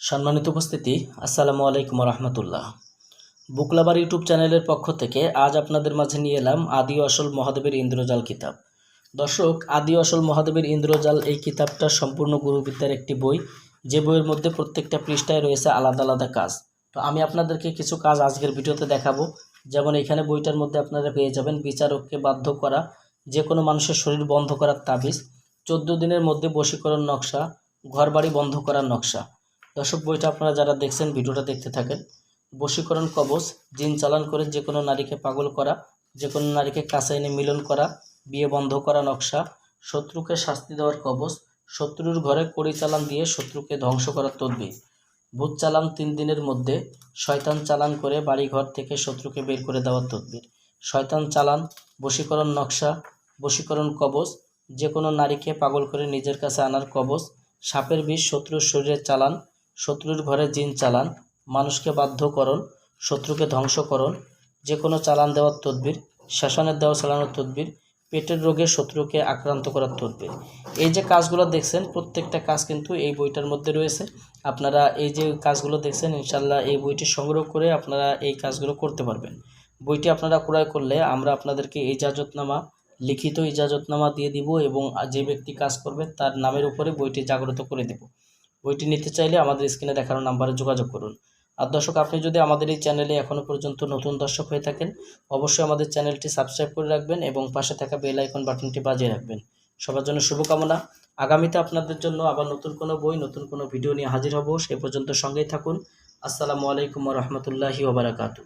সম্মানিত উপস্থিতি, আসসালামু আলাইকুম রহমতুল্লাহ বুকলাবার ইউটিউব চ্যানেলের পক্ষ থেকে আজ আপনাদের মাঝে নিয়ে এলাম আদি আসল মহাদেবের ইন্দ্রজাল কিতাব। দর্শক, আদি আসল মহাদেবের ইন্দ্রজাল এই কিতাবটা সম্পূর্ণ গুরুবিদ্যার একটি বই। যে বইয়ের মধ্যে প্রত্যেকটা পৃষ্ঠায় রয়েছে আলাদা আলাদা কাজ। তো আমি আপনাদেরকে কিছু কাজ আজকের ভিডিওতে দেখাবো। যেমন এখানে বইটার মধ্যে আপনারা পেয়ে যাবেন বিচারককে বাধ্য করা যে কোনো মানুষের শরীর বন্ধ করার তাবিজ, চোদ্দ দিনের মধ্যে বশীকরণ নকশা, ঘরবাড়ি বন্ধ করার নকশা। দর্শক বইটা আপনারা যারা দেখছেন, ভিডিওটা দেখতে থাকেন, বশীকরণ কবচ, জিন চালান করে যে কোনো নারীকে পাগল করা, যে কোনো নারীকে কাছে এনে মিলন করা, বিয়ে বন্ধ করা নকশা, শত্রুকে শাস্তি দেওয়ার কবচ, শত্রুর ঘরে কড়ি চালান দিয়ে শত্রুকে ধ্বংস করার তদবির। ভূত চালান তিন দিনের মধ্যে, শয়তান চালান করে বাড়িঘর থেকে শত্রুকে বের করে দেওয়ার তদবির। শয়তান চালান, বশীকরণ নকশা, বশীকরণ কবচ, যে কোনো নারীকে পাগল করে নিজের কাছে আনার কবচ, সাপের বিষ শত্রুর শরীরে চালান শত্রুর ঘরে জিন চালান, মানুষকে বাধ্য বাধ্যকরণ শত্রুকে ধ্বংস ধ্বংসকরণ যে কোনো চালান দেওয়ার তদবির, শাসনের দেওয়া চালানোর তদবির, পেটের রোগে শত্রুকে আক্রান্ত করার তদবির। এই যে কাজগুলো দেখছেন, প্রত্যেকটা কাজ কিন্তু এই বইটার মধ্যে রয়েছে। আপনারা এই যে কাজগুলো দেখছেন ইনশাল্লাহ এই বইটি সংগ্রহ করে আপনারা এই কাজগুলো করতে পারবেন। বইটি আপনারা ক্রয় করলে আমরা আপনাদেরকে ইজাজতনামা, লিখিত ইজাজতনামা দিয়ে দিব এবং যে ব্যক্তি কাজ করবে তার নামের উপরে বইটি জাগ্রত করে দেব। বইটি নিতে চাইলে আমাদের স্ক্রিনে দেখানো নাম্বারে যোগাযোগ করুন। আর দর্শক, আপনি যদি আমাদের এই চ্যানেলে এখনও পর্যন্ত নতুন দর্শক হয়ে থাকেন, অবশ্যই আমাদের চ্যানেলটি সাবস্ক্রাইব করে রাখবেন এবং পাশে থাকা বেল আইকন বাটনটি বাজিয়ে রাখবেন। সবার জন্য শুভকামনা। আগামীতে আপনাদের জন্য আবার নতুন কোনো বই, নতুন কোনো ভিডিও নিয়ে হাজির হব। সে পর্যন্ত সঙ্গেই থাকুন। আসসালামু আলাইকুম রহমতুল্লাহি ওবরাকাতু